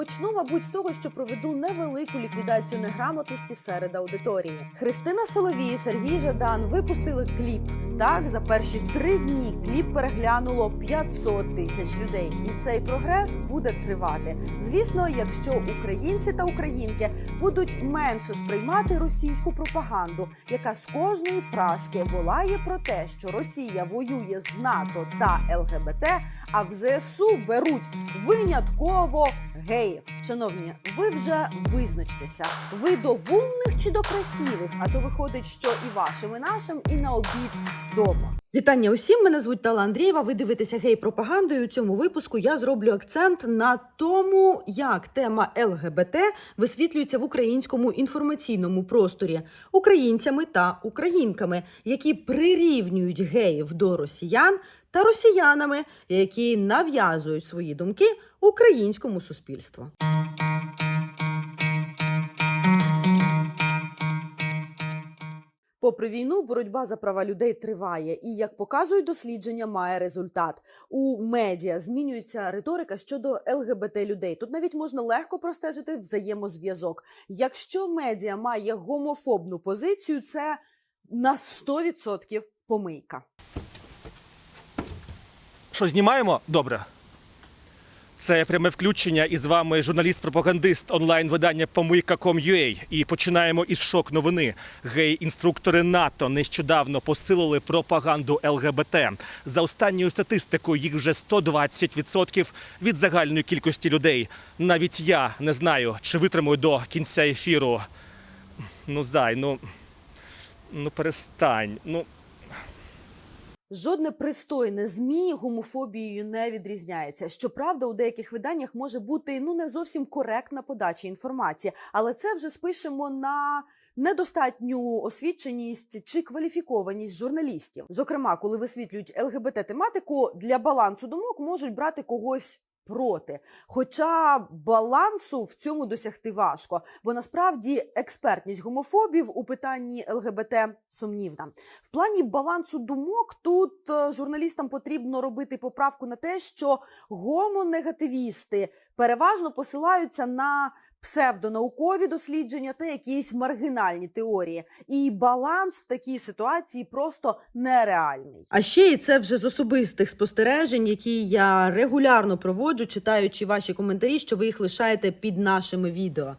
Почну, мабуть, з того, що проведу невелику ліквідацію неграмотності серед аудиторії. Христина Соловій і Сергій Жадан випустили кліп. Так, за перші три дні кліп переглянуло 500 тисяч людей, і цей прогрес буде тривати. Звісно, якщо українці та українки будуть менше сприймати російську пропаганду, яка з кожної праски волає про те, що Росія воює з НАТО та ЛГБТ, а в ЗСУ беруть винятково геїв. Шановні, ви вже визначтеся. Ви до вумних чи до красивих? А то виходить, що і вашим, і нашим, і на обід дома. Вітання усім. Мене звуть Тала Андрієва. Ви дивитеся гей-пропаганду. І у цьому випуску я зроблю акцент на тому, як тема ЛГБТ висвітлюється в українському інформаційному просторі українцями та українками, які прирівнюють геїв до росіян, та росіянами, які нав'язують свої думки українському суспільству. Попри війну, боротьба за права людей триває, і як показують дослідження, має результат. У медіа змінюється риторика щодо ЛГБТ людей. Тут навіть можна легко простежити взаємозв'язок. Якщо медіа має гомофобну позицію, це на 100% помийка. Що знімаємо? Добре. Це пряме включення і з вами журналіст-пропагандист онлайн-видання Помийка.com.ua. І починаємо із шок новини. Гей-інструктори НАТО нещодавно посилили пропаганду ЛГБТ. За останньою статистикою їх вже 120% від загальної кількості людей. Навіть я не знаю, чи витримую до кінця ефіру. Ну, зай, ну, ну перестань. Ну. Жодне пристойне змі гомофобією не відрізняється. Щоправда, у деяких виданнях може бути ну не зовсім коректна подача інформації, але це вже спишемо на недостатню освіченість чи кваліфікованість журналістів. Зокрема, коли висвітлюють ЛГБТ тематику для балансу думок можуть брати когось. Проти, хоча балансу в цьому досягти важко, бо насправді експертність гомофобів у питанні ЛГБТ сумнівна. В плані балансу думок тут е, журналістам потрібно робити поправку на те, що гомонегативісти переважно посилаються на псевдонаукові дослідження та якісь маргінальні теорії. І баланс в такій ситуації просто нереальний. А ще і це вже з особистих спостережень, які я регулярно проводжу, читаючи ваші коментарі, що ви їх лишаєте під нашими відео.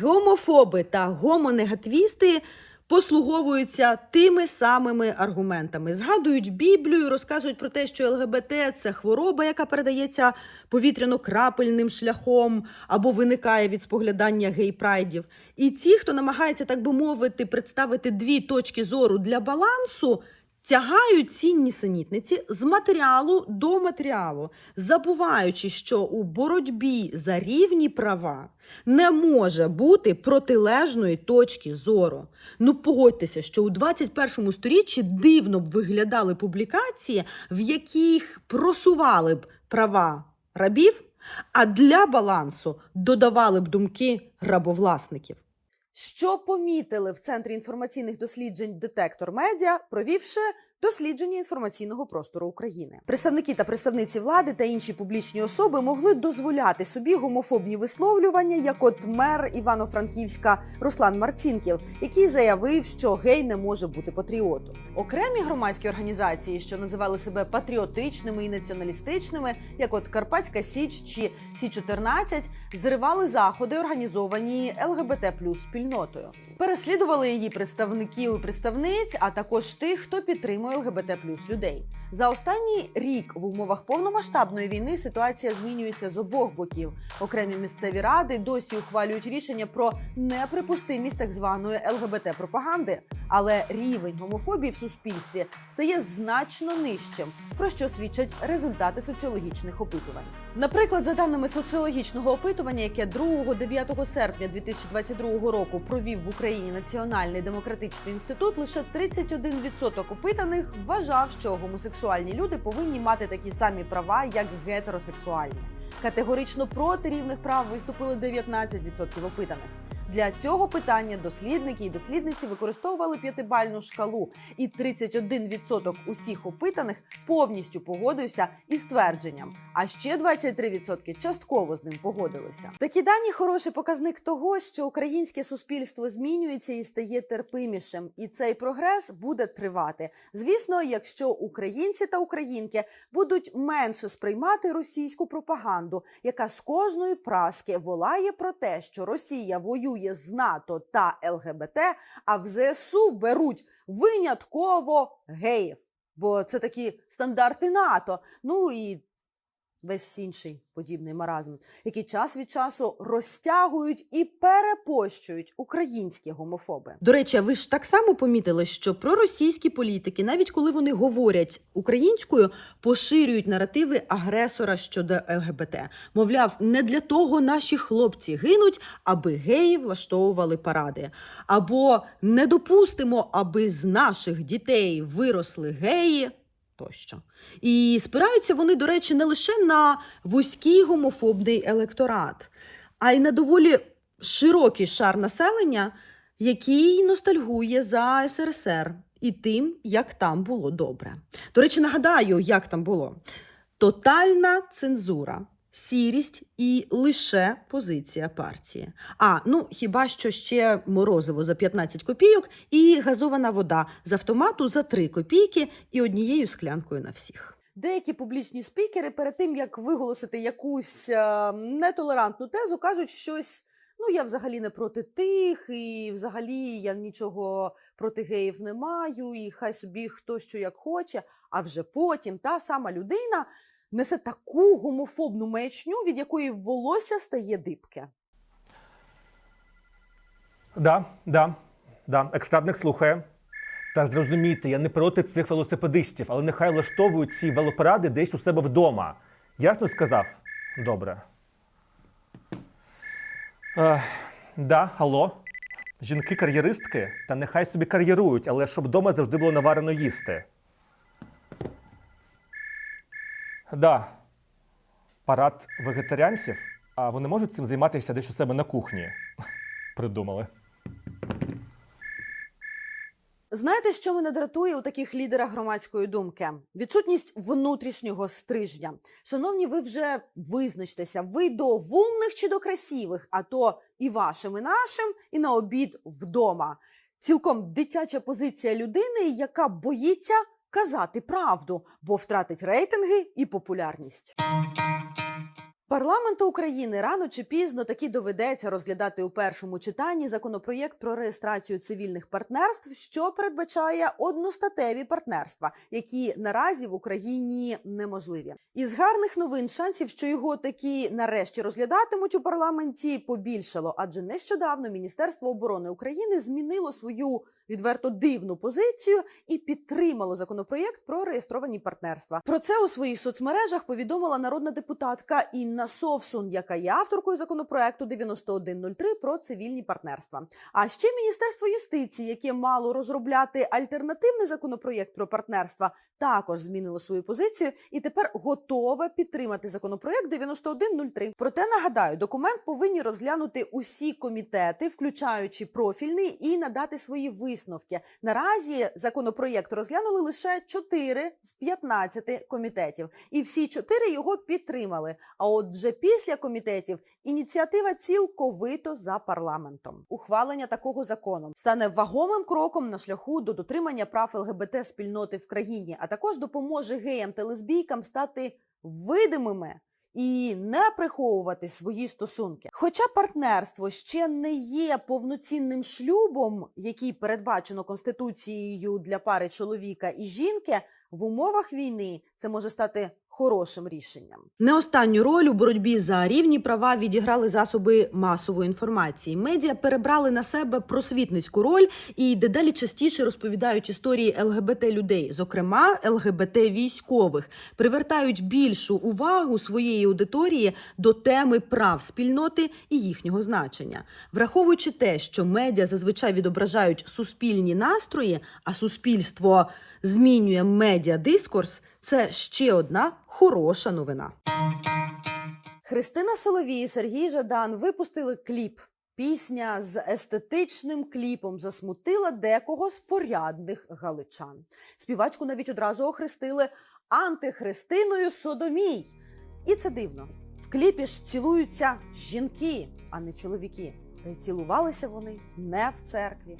Гомофоби та гомонегативісти послуговуються тими самими аргументами. Згадують Біблію, розказують про те, що ЛГБТ це хвороба, яка передається повітряно-крапельним шляхом або виникає від споглядання гей-прайдів. І ті, хто намагається, так би мовити, представити дві точки зору для балансу. Тягають ці нісенітниці з матеріалу до матеріалу, забуваючи, що у боротьбі за рівні права не може бути протилежної точки зору. Ну погодьтеся, що у 21 сторіччі дивно б виглядали публікації, в яких просували б права рабів, а для балансу додавали б думки рабовласників. Що помітили в центрі інформаційних досліджень Детектор Медіа, провівши дослідження інформаційного простору України? Представники та представниці влади та інші публічні особи могли дозволяти собі гомофобні висловлювання, як от мер Івано-Франківська Руслан Марцінків, який заявив, що гей не може бути патріотом. Окремі громадські організації, що називали себе патріотичними і націоналістичними, як от Карпатська Січ чи Сі 14 зривали заходи, організовані ЛГБТ плюс спільнотою. Переслідували її представників і представниць, а також тих, хто підтримує ЛГБТ плюс людей. За останній рік в умовах повномасштабної війни ситуація змінюється з обох боків. Окремі місцеві ради досі ухвалюють рішення про неприпустимість так званої ЛГБТ пропаганди, але рівень гомофобії в суспільстві стає значно нижчим, про що свідчать результати соціологічних опитувань. Наприклад, за даними соціологічного опитування, яке 2-9 серпня 2022 року провів в Україні Національний демократичний інститут, лише 31% опитаних вважав, що гомосексуальні люди повинні мати такі самі права, як гетеросексуальні. Категорично проти рівних прав виступили 19% опитаних. Для цього питання дослідники і дослідниці використовували п'ятибальну шкалу, і 31% усіх опитаних повністю погодився із твердженням, а ще 23% частково з ним погодилися. Такі дані хороший показник того, що українське суспільство змінюється і стає терпимішим, і цей прогрес буде тривати. Звісно, якщо українці та українки будуть менше сприймати російську пропаганду, яка з кожної праски волає про те, що Росія воює з НАТО та ЛГБТ, а в ЗСУ беруть винятково геїв. Бо це такі стандарти НАТО. Ну і весь інший подібний маразм, які час від часу розтягують і перепощують українські гомофоби. До речі, ви ж так само помітили, що проросійські політики, навіть коли вони говорять українською, поширюють наративи агресора щодо ЛГБТ. Мовляв, не для того наші хлопці гинуть, аби геї влаштовували паради. Або не допустимо, аби з наших дітей виросли геї. Тощо. І спираються вони, до речі, не лише на вузький гомофобний електорат, а й на доволі широкий шар населення, який ностальгує за СРСР і тим, як там було добре. До речі, нагадаю, як там було: тотальна цензура. Сірість і лише позиція партії. А ну хіба що ще морозиво за 15 копійок і газована вода з автомату за 3 копійки і однією склянкою на всіх. Деякі публічні спікери перед тим як виголосити якусь е, нетолерантну тезу, кажуть щось. Ну, я взагалі не проти тих, і взагалі я нічого проти геїв не маю, і хай собі хто що як хоче. А вже потім та сама людина несе таку гомофобну маячню, від якої волосся стає дибке. Да, да, да. Екстрадник слухає. Та зрозумійте, я не проти цих велосипедистів, але нехай влаштовують ці велопаради десь у себе вдома. Ясно сказав? Добре. Е, да, алло. Жінки-кар'єристки, та нехай собі кар'єрують, але щоб вдома завжди було наварено їсти. Да. Парад вегетаріанців, а вони можуть цим займатися десь у себе на кухні. Придумали. Знаєте, що мене дратує у таких лідерах громадської думки? Відсутність внутрішнього стрижня. Шановні, ви вже визначтеся, ви до вумних чи до красивих, а то і вашим, і нашим, і на обід вдома. Цілком дитяча позиція людини, яка боїться казати правду, бо втратить рейтинги і популярність. Парламенту України рано чи пізно таки доведеться розглядати у першому читанні законопроєкт про реєстрацію цивільних партнерств, що передбачає одностатеві партнерства, які наразі в Україні неможливі. Із гарних новин шансів, що його таки нарешті розглядатимуть у парламенті, побільшало, адже нещодавно Міністерство оборони України змінило свою відверто дивну позицію і підтримало законопроєкт про реєстровані партнерства. Про це у своїх соцмережах повідомила народна депутатка Інна Совсун, яка є авторкою законопроекту 9103 про цивільні партнерства. А ще Міністерство юстиції, яке мало розробляти альтернативний законопроєкт про партнерства, також змінило свою позицію і тепер готове підтримати законопроєкт 9103. Проте нагадаю, документ повинні розглянути усі комітети, включаючи профільний, і надати свої висновки. Наразі законопроєкт розглянули лише 4 з 15 комітетів, і всі 4 його підтримали. А от вже після комітетів ініціатива цілковито за парламентом. Ухвалення такого закону стане вагомим кроком на шляху до дотримання прав ЛГБТ спільноти в країні, а також допоможе геям та лесбійкам стати видимими. І не приховувати свої стосунки. Хоча партнерство ще не є повноцінним шлюбом, який передбачено конституцією для пари чоловіка і жінки, в умовах війни це може стати хорошим рішенням. Не останню роль у боротьбі за рівні права відіграли засоби масової інформації. Медіа перебрали на себе просвітницьку роль і дедалі частіше розповідають історії ЛГБТ людей, зокрема ЛГБТ військових, привертають більшу увагу своєї аудиторії до теми прав спільноти і їхнього значення, враховуючи те, що медіа зазвичай відображають суспільні настрої, а суспільство змінює медіадискурс, це ще одна хороша новина. Христина Соловій і Сергій Жадан випустили кліп. Пісня з естетичним кліпом засмутила декого з порядних галичан. Співачку навіть одразу охрестили антихристиною Содомій. І це дивно. В кліпі ж цілуються жінки, а не чоловіки. Та й цілувалися вони не в церкві.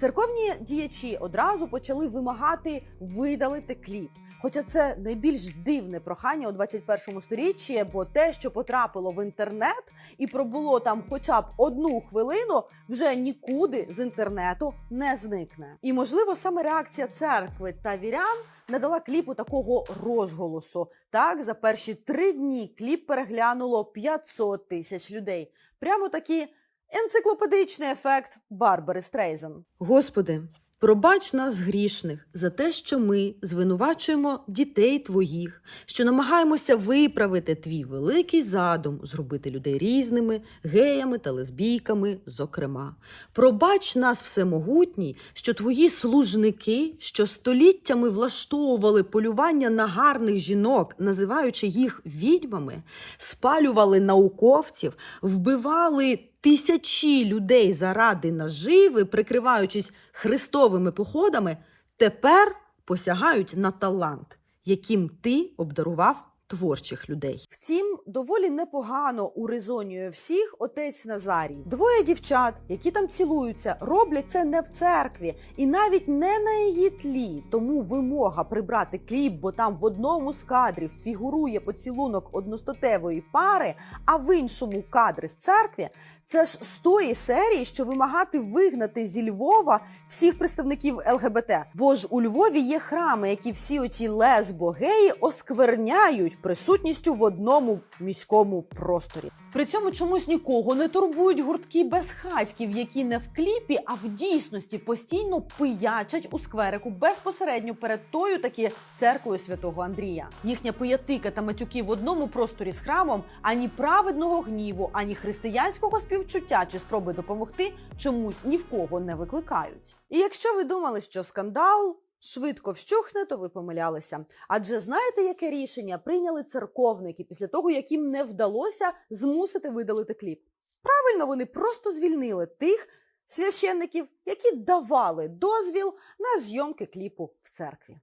Церковні діячі одразу почали вимагати видалити кліп. Хоча це найбільш дивне прохання у 21 сторіччі, бо те, що потрапило в інтернет і пробуло там хоча б одну хвилину, вже нікуди з інтернету не зникне. І можливо саме реакція церкви та вірян надала кліпу такого розголосу. Так, за перші три дні кліп переглянуло 500 тисяч людей. Прямо такі енциклопедичний ефект Барбари Стрейзен. Господи, пробач нас грішних за те, що ми звинувачуємо дітей твоїх, що намагаємося виправити твій великий задум, зробити людей різними, геями та лесбійками, зокрема. Пробач нас всемогутній, що твої служники, що століттями влаштовували полювання на гарних жінок, називаючи їх відьмами, спалювали науковців, вбивали тисячі людей заради наживи, прикриваючись христовими походами, тепер посягають на талант, яким ти обдарував творчих людей. Втім, доволі непогано урезонює всіх отець Назарій. Двоє дівчат, які там цілуються, роблять це не в церкві і навіть не на її тлі. Тому вимога прибрати кліп, бо там в одному з кадрів фігурує поцілунок одностатевої пари, а в іншому кадри з церкви. Це ж з тої серії, що вимагати вигнати зі Львова всіх представників ЛГБТ. Бо ж у Львові є храми, які всі оті лесбо-геї оскверняють присутністю в одному міському просторі. При цьому чомусь нікого не турбують гуртки безхатьків, які не в кліпі, а в дійсності постійно пиячать у скверику безпосередньо перед тою таки церквою святого Андрія. Їхня пиятика та матюки в одному просторі з храмом ані праведного гніву, ані християнського співчуття чи спроби допомогти чомусь ні в кого не викликають. І якщо ви думали, що скандал швидко вщухне, то ви помилялися. Адже знаєте, яке рішення прийняли церковники після того, як їм не вдалося змусити видалити кліп? Правильно, вони просто звільнили тих священників, які давали дозвіл на зйомки кліпу в церкві.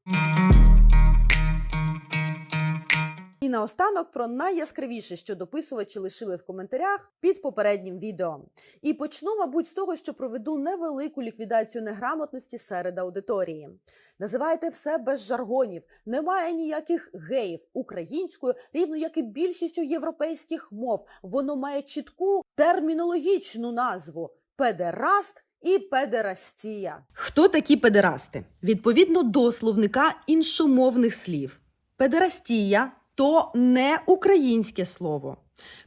І наостанок про найяскравіше, що дописувачі лишили в коментарях під попереднім відео. І почну, мабуть, з того, що проведу невелику ліквідацію неграмотності серед аудиторії. Називайте все без жаргонів. Немає ніяких геїв українською, рівно як і більшістю європейських мов. Воно має чітку термінологічну назву педераст і педерастія. Хто такі педерасти? Відповідно до словника іншомовних слів. Педерастія то не українське слово.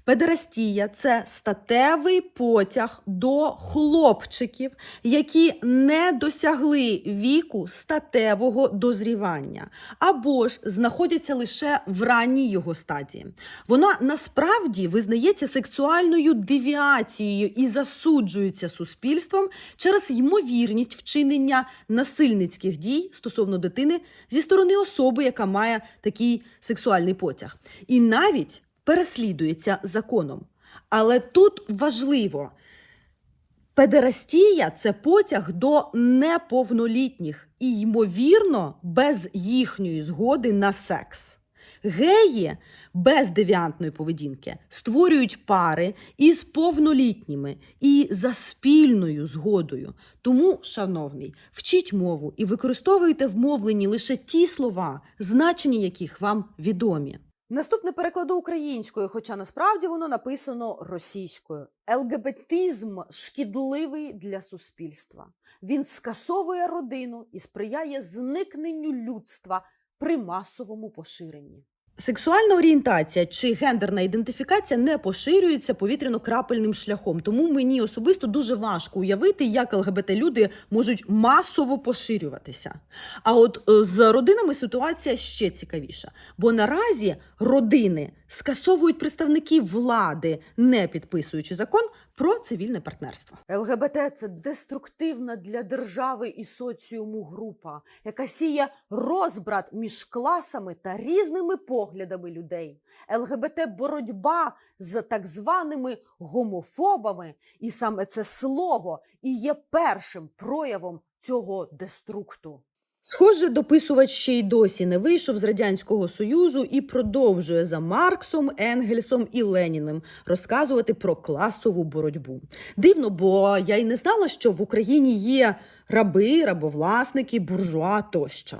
Педерастія це статевий потяг до хлопчиків, які не досягли віку статевого дозрівання, або ж знаходяться лише в ранній його стадії. Вона насправді визнається сексуальною девіацією і засуджується суспільством через ймовірність вчинення насильницьких дій стосовно дитини зі сторони особи, яка має такий сексуальний потяг. І навіть переслідується законом. Але тут важливо. Педерастія це потяг до неповнолітніх і, ймовірно, без їхньої згоди на секс. Геї без девіантної поведінки створюють пари із повнолітніми і за спільною згодою. Тому, шановний, вчіть мову і використовуйте в мовленні лише ті слова, значення яких вам відомі. Наступне перекладу українською, хоча насправді воно написано російською. ЛГБТізм шкідливий для суспільства. Він скасовує родину і сприяє зникненню людства при масовому поширенні. Сексуальна орієнтація чи гендерна ідентифікація не поширюється повітряно-крапельним шляхом, тому мені особисто дуже важко уявити, як ЛГБТ-люди можуть масово поширюватися. А от е, з родинами ситуація ще цікавіша, бо наразі родини скасовують представники влади, не підписуючи закон про цивільне партнерство. ЛГБТ це деструктивна для держави і соціуму група, яка сіє розбрат між класами та різними поглядами людей. ЛГБТ боротьба з так званими гомофобами, і саме це слово і є першим проявом цього деструкту. Схоже, дописувач ще й досі не вийшов з радянського союзу і продовжує за Марксом, Енгельсом і Леніним розказувати про класову боротьбу. Дивно, бо я й не знала, що в Україні є раби, рабовласники, буржуа тощо.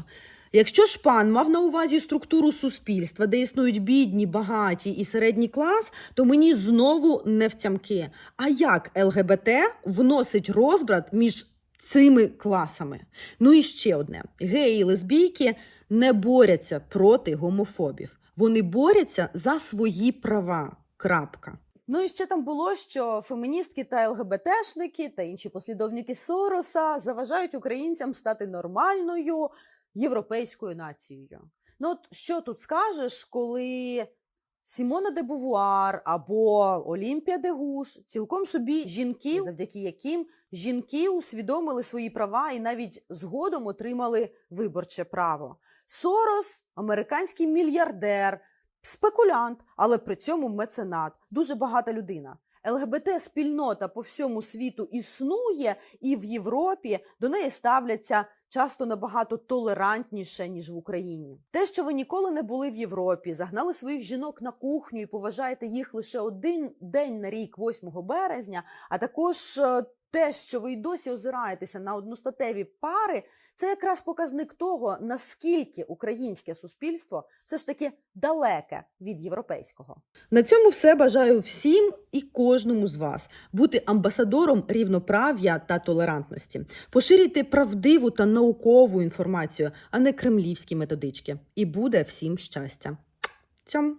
Якщо ж пан мав на увазі структуру суспільства, де існують бідні, багаті і середній клас, то мені знову не втямки. А як ЛГБТ вносить розбрат між цими класами? Ну і ще одне: геї і лесбійки не борються проти гомофобів. Вони борються за свої права. Крапка. Ну і ще там було, що феміністки та ЛГБТшники та інші послідовники Сороса заважають українцям стати нормальною європейською нацією. Ну, от що тут скажеш, коли Сімона де Бувуар або Олімпія де Гуш цілком собі жінки, завдяки яким жінки усвідомили свої права і навіть згодом отримали виборче право. Сорос американський мільярдер, спекулянт, але при цьому меценат, дуже багата людина. ЛГБТ-спільнота по всьому світу існує, і в Європі до неї ставляться часто набагато толерантніше, ніж в Україні. Те, що ви ніколи не були в Європі, загнали своїх жінок на кухню і поважаєте їх лише один день на рік, 8 березня, а також е, те, що ви й досі озираєтеся на одностатеві пари, це якраз показник того, наскільки українське суспільство все ж таки далеке від європейського. На цьому все бажаю всім і кожному з вас бути амбасадором рівноправ'я та толерантності. Поширюйте правдиву та наукову інформацію, а не кремлівські методички. І буде всім щастя. Цьом.